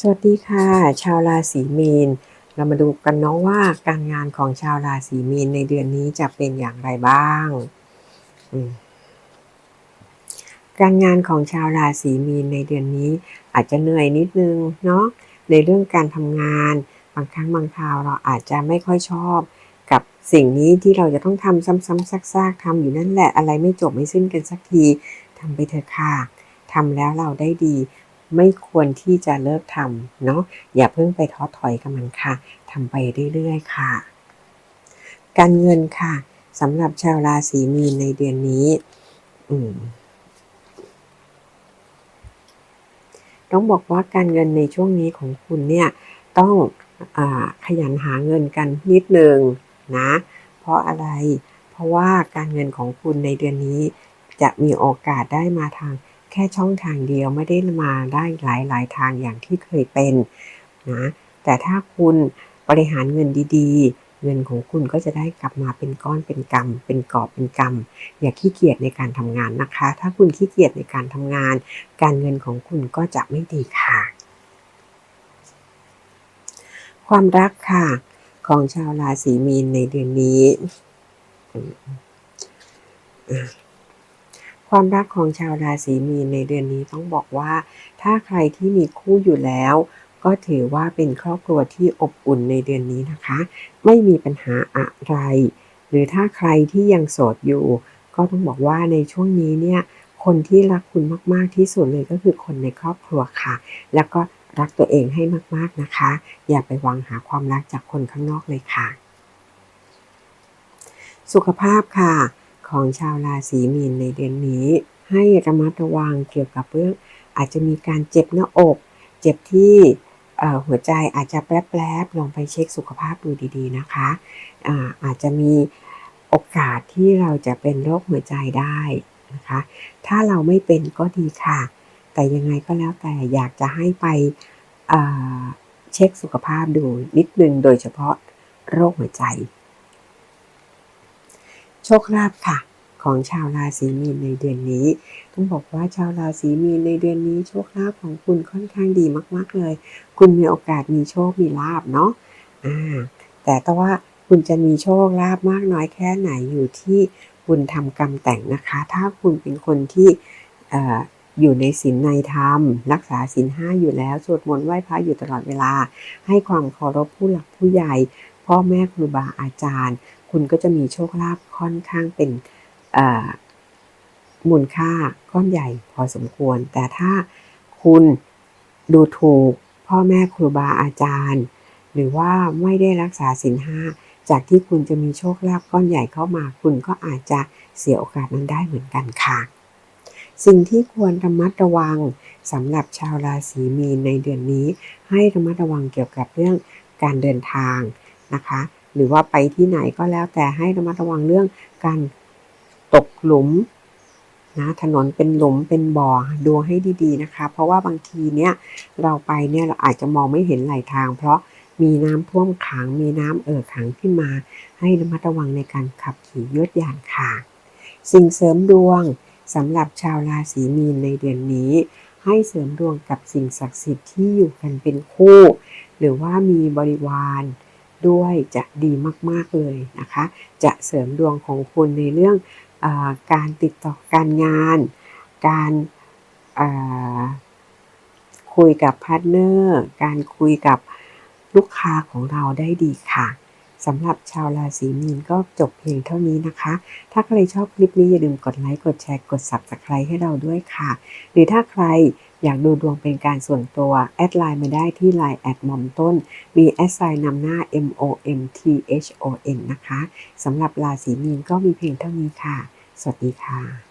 สวัสดีค่ะ ชาวราศีมีน เรามาดูกันเนาะว่าการงานของชาวราศีมีนในเดือนนี้จะเป็นอย่างไรบ้างการงานของชาวราศีมีนในเดือนนี้ อาจจะเหนื่อยนิดนึงเนาะในเรื่องการทำงาน บางครั้งบางคราวเราอาจจะไม่ค่อยชอบ กับสิ่งนี้ที่เราจะต้องทำซ้ำๆซากๆทำอยู่นั่นแหละอะไรไม่จบไม่สิ้นกันสักทีทำไปเถอะค่ะทำแล้วเราได้ดี ไม่ควรที่จะเลิกทำเนาะอย่าเพิ่งไปท้อถอยกับมันค่ะทำไปเรื่อยๆค่ะ การเงินค่ะสำหรับชาวราศีมีนในเดือนนี้ต้องบอกว่าการเงินในช่วงนี้ของคุณเนี่ยต้องอขยันหาเงินกันนิดนึงนะ เพราะอะไร เพราะว่าการเงินของคุณในเดือนนี้จะมีโอกาสได้มาทาง แค่ช่องทางเดียวไม่ได้มาได้หลายหลายทางอย่างที่เคยเป็นนะแต่ถ้าคุณบริหารเงินดีๆ เงินของคุณก็จะได้กลับมาเป็นก้อนเป็นกำเป็นกอบเป็นกำอย่าขี้เกียจในการทำงานนะคะ ถ้าคุณขี้เกียจในการทำงาน การเงินของคุณก็จะไม่ดีค่ะ ความรักค่ะ ของชาวราศีมีนในเดือนนี้ ความรักของชาวราศีมีนในเดือนนี้ต้องบอกว่า ถ้าใครที่มีคู่อยู่แล้ว ก็ถือว่าเป็นครอบครัวที่อบอุ่นในเดือนนี้นะคะ ไม่มีปัญหาอะไร หรือถ้าใครที่ยังโสดอยู่ ก็ต้องบอกว่าในช่วงนี้เนี่ยคนที่รักคุณมาก ๆ ที่สุดเลยก็คือคนในครอบครัวค่ะ แล้วก็รักตัวเองให้มากๆนะคะ อย่าไปหวังหาความรักจากคนข้างนอกเลยค่ะ สุขภาพค่ะ ของชาวราศีมีนในเดือนนี้ ให้ระมัดระวังเกี่ยวกับเรื่องอาจจะมีการเจ็บหน้าอก เจ็บที่หัวใจอาจจะแป๊บๆลองไปเช็คสุขภาพดูดีๆนะคะอาอาจจะมีโอกาสที่เราจะเป็นโรคหัวใจได้นะคะ ถ้าเราไม่เป็นก็ดีค่ะ แต่ยังไงก็แล้วแต่อยากจะให้ไปเช็คสุขภาพดูนิดนึงโดยเฉพาะโรคหัวใจ โชคลาภค่ะ ของชาวราศีมีนในเดือนนี้ ต้องบอกว่าชาวราศีมีนในเดือนนี้ โชคลาภของคุณค่อนข้างดีมากๆเลย คุณมีโอกาสมีโชคมีลาภเนาะอ่าแต่แต่ว่าคุณจะมีโชคลาภมากน้อยแค่ไหนอยู่ที่คุณทำกรรมแต่งนะคะ ถ้าคุณเป็นคนที่อยู่ในศีลในธรรม รักษาศีลห้าอยู่แล้ว สวดมนต์ไหว้พระอยู่ตลอดเวลา ให้ความเคารพผู้หลักผู้ใหญ่ พ่อแม่ครูบาอาจารย์ คุณก็จะมีโชคลาภค่อนข้างเป็นมูลค่าก้อนใหญ่พอสมควร แต่ถ้าคุณดูถูกพ่อแม่ครูบาอาจารย์ หรือว่าไม่ได้รักษาศีลห้าจากที่คุณจะมีโชคลาภก้อนใหญ่เข้ามา คุณก็อาจจะเสียโอกาสนั้นได้เหมือนกันค่ะ สิ่งที่ควรระมัดระวังสำหรับชาวราศีมีนในเดือนนี้ ให้ระมัดระวังเกี่ยวกับเรื่องการเดินทาง นะคะ หรือว่าไปที่ไหนก็แล้วแต่ให้ระมัดระวังเรื่องการตกหลุมนะถนนเป็นหลุมเป็นบ่อดูให้ดีๆนะคะ เพราะว่าบางทีเนี่ยเราไปเนี่ยเราอาจจะมองไม่เห็นไหลทาง เพราะมีน้ำท่วมขังมีน้ำเอ่อขังขึ้นมา ให้ระมัดระวังในการขับขี่ยวดยานค่ะ สิ่งเสริมดวงสำหรับชาวราศีมีนในเดือนนี้ ให้เสริมดวงกับสิ่งศักดิ์สิทธิ์ที่อยู่กันเป็นคู่ หรือว่ามีบริวาร ด้วยจะดีมาก ๆ เลยนะคะ จะเสริมดวงของคุณในเรื่องอการติดต่อการงาน การคุยกับพาร์ทเนอร์ การคุยกับลูกค้าของเราได้ดีค่ะสำหรับชาวราศีมีนก็จบเพียงเท่านี้นะคะ ถ้าใครชอบคลิปนี้อย่าลืมกดไลค์ กดแชร์ กด subscribe ให้เราด้วยค่ะ หรือถ้าใคร อยากดูดวงเป็นการส่วนตัว แอดไลน์มาได้ที่ Line แอดมอมต้น มีแอดไซน์นำหน้า M O M T H O N นะคะสำหรับราศีมีนก็มีเพียงเท่านี้ค่ะ สวัสดีค่ะ